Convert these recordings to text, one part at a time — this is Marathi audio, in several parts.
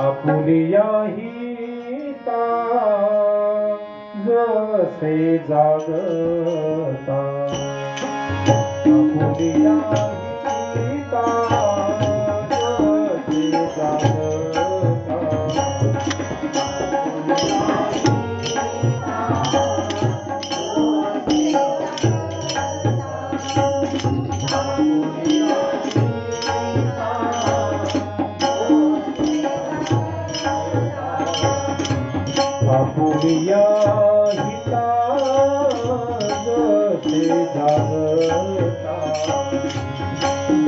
आपुलिया हिता जसे जागता. आपुलिया हिता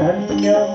धन्य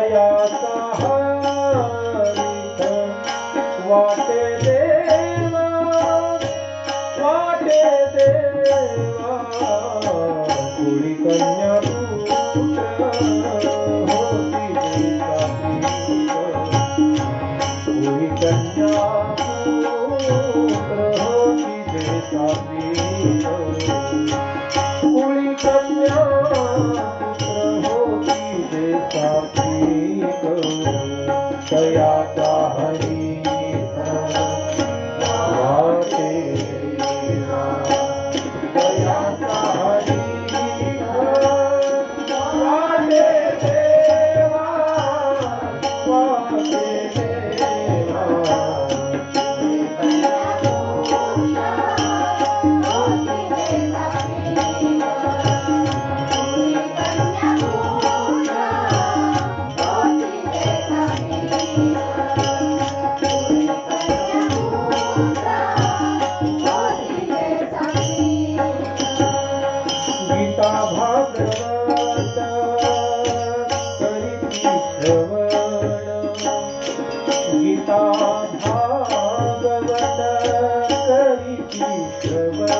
वाया राधा हरी 一二三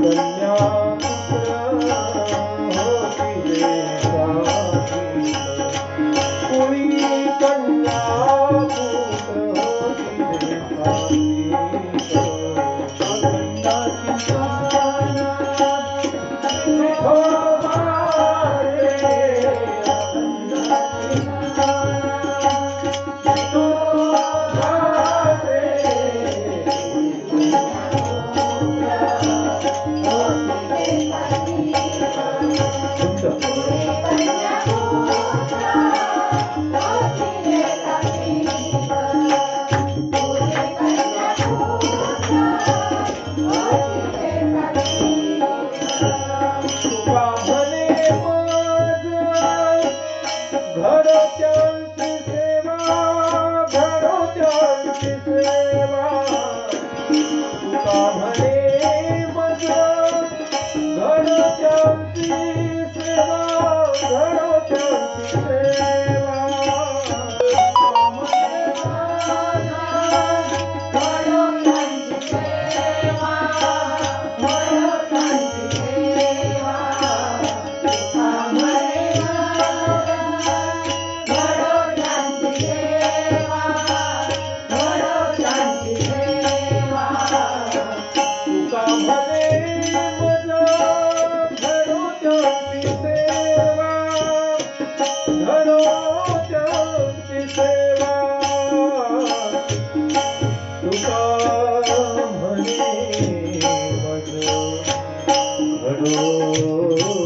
कन्या